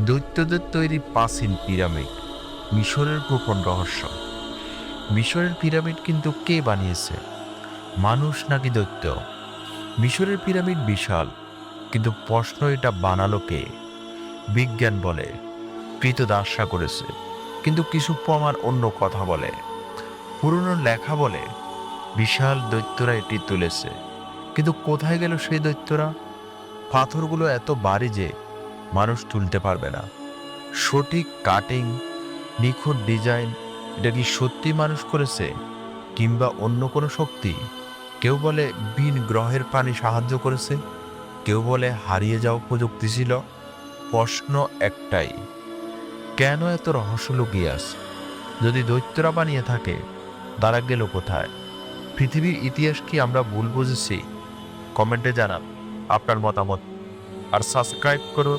দৈত্যদের তৈরি প্রাচীন পিরামিড, মিশরের গোপন রহস্য। মিশরের পিরামিড কিন্তু কে বানিয়েছে? মানুষ নাকি দৈত্য? মিশরের পিরামিড বিশাল, কিন্তু প্রশ্ন এটা বানালো কে? বিজ্ঞান বলে কৃতদাসা করেছে, কিন্তু কিছু প্রমাণ অন্য কথা বলে। পুরনো লেখা বলে, বিশাল দৈত্যরা এটি তুলেছে, কিন্তু কোথায় গেল সেই দৈত্যরা? পাথরগুলো এত ভারী যে মানুষ তুলতে পারবে না। সঠিক কাটিং, নিখুঁত ডিজাইন, এটা কি সত্যি মানুষ করেছে কিংবা অন্য কোনো শক্তি? কেউ বলে বিন গ্রহের প্রাণী সাহায্য করেছে, কেউ বলে হারিয়ে যাওয়া প্রযুক্তি ছিল। প্রশ্ন একটাই, কেন এত রহস্য লুকিয়ে যদি দৈত্যরা বানিয়ে থাকে, তারা গেল কোথায়? পৃথিবীর ইতিহাস কি আমরা ভুল বুঝেছি? কমেন্টে জানান আপনার মতামত। আর সাবস্ক্রাইব করুন।